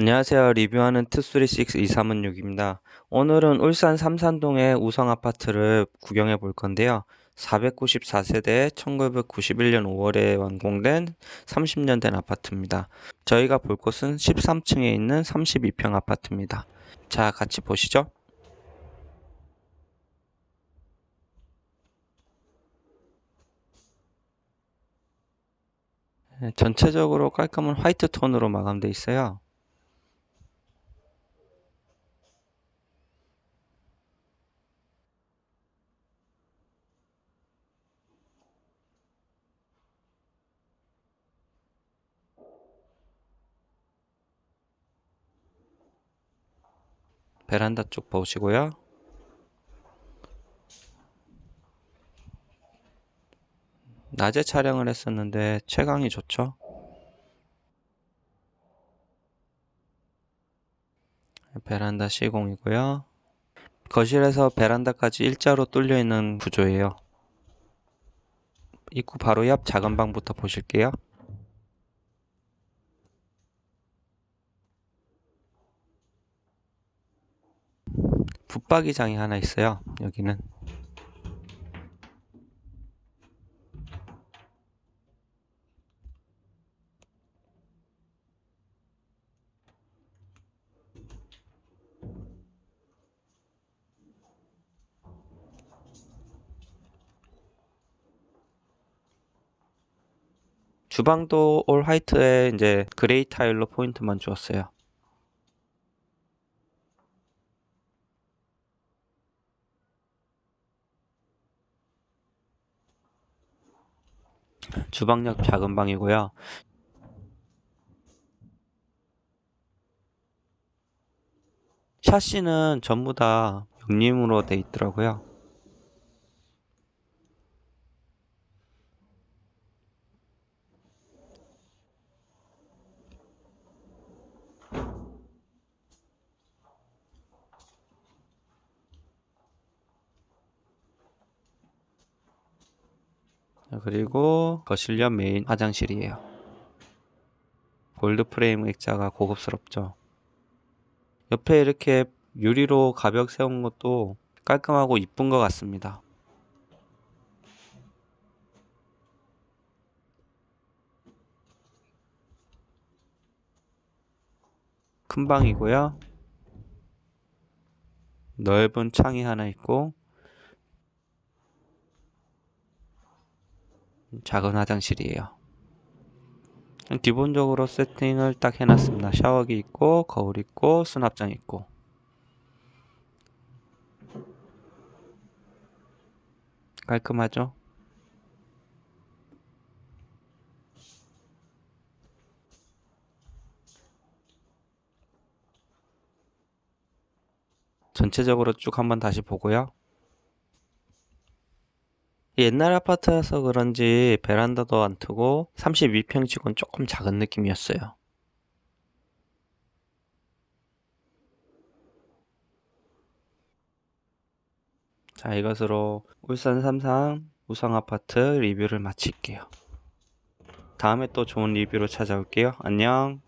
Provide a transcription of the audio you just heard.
안녕하세요. 리뷰하는 투쓰리식스 2316입니다. 오늘은 울산 삼산동의 우성 아파트를 구경해 볼 건데요. 494세대 1991년 5월에 완공된 30년 된 아파트입니다. 저희가 볼 곳은 13층에 있는 32평 아파트입니다. 자, 같이 보시죠. 네, 전체적으로 깔끔한 화이트 톤으로 마감되어 있어요. 베란다 쪽 보시고요. 낮에 촬영을 했었는데 채광이 좋죠. 베란다 시공이고요. 거실에서 베란다까지 일자로 뚫려 있는 구조예요. 입구 바로 옆 작은 방부터 보실게요. 붙박이장이 하나 있어요. 여기는. 주방도 올 화이트에 이제 그레이 타일로 포인트만 주었어요. 주방역 작은 방이고요. 샤시는 전부 다 육림으로 돼 있더라고요. 그리고 거실옆 메인 화장실이에요. 골드 프레임 액자가 고급스럽죠. 옆에 이렇게 유리로 가벽 세운 것도 깔끔하고 이쁜 것 같습니다. 큰 방이고요. 넓은 창이 하나 있고 작은 화장실이에요. 기본적으로 세팅을 딱 해놨습니다. 샤워기 있고 거울 있고 수납장 있고 깔끔하죠? 전체적으로 쭉 한번 다시 보고요. 옛날 아파트여서 그런지 베란다도 안 트고 32평치고는 조금 작은 느낌이었어요. 자, 이것으로 울산 삼상 우성 아파트 리뷰를 마칠게요. 다음에 또 좋은 리뷰로 찾아올게요. 안녕.